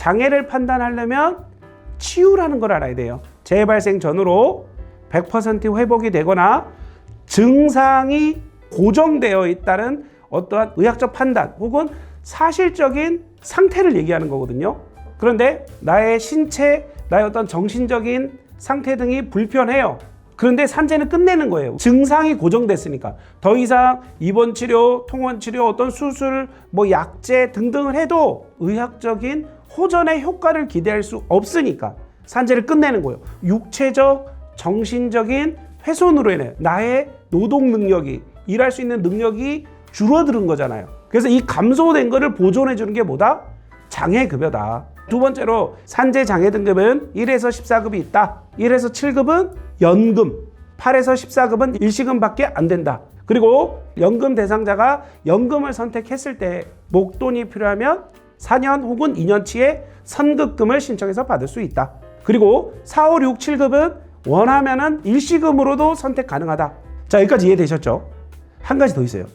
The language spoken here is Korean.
장애를 판단하려면 치유라는 걸 알아야 돼요. 재발생 전후로 100% 회복이 되거나 증상이 고정되어 있다는 어떠한 의학적 판단 혹은 사실적인 상태를 얘기하는 거거든요. 그런데 나의 신체, 나의 어떤 정신적인 상태 등이 불편해요. 그런데 산재는 끝내는 거예요. 증상이 고정됐으니까 더 이상 입원 치료, 통원 치료, 어떤 수술, 뭐 약제 등등을 해도 의학적인 호전의 효과를 기대할 수 없으니까 산재를 끝내는 거예요. 육체적, 정신적인 훼손으로 인해 나의 노동 능력이 일할 수 있는 능력이 줄어드는 거잖아요. 그래서 이 감소된 거를 보존해 주는 게 뭐다? 장애 급여다. 두 번째로 산재 장애 등급은 1에서 14급이 있다. 1에서 7급은 연금, 8에서 14급은 일시금밖에 안 된다. 그리고 연금 대상자가 연금을 선택했을 때 목돈이 필요하면 4년 혹은 2년치의 선급금을 신청해서 받을 수 있다. 그리고 4, 5, 6, 7급은 원하면은 일시금으로도 선택 가능하다. 자, 여기까지 이해되셨죠? 한 가지 더 있어요.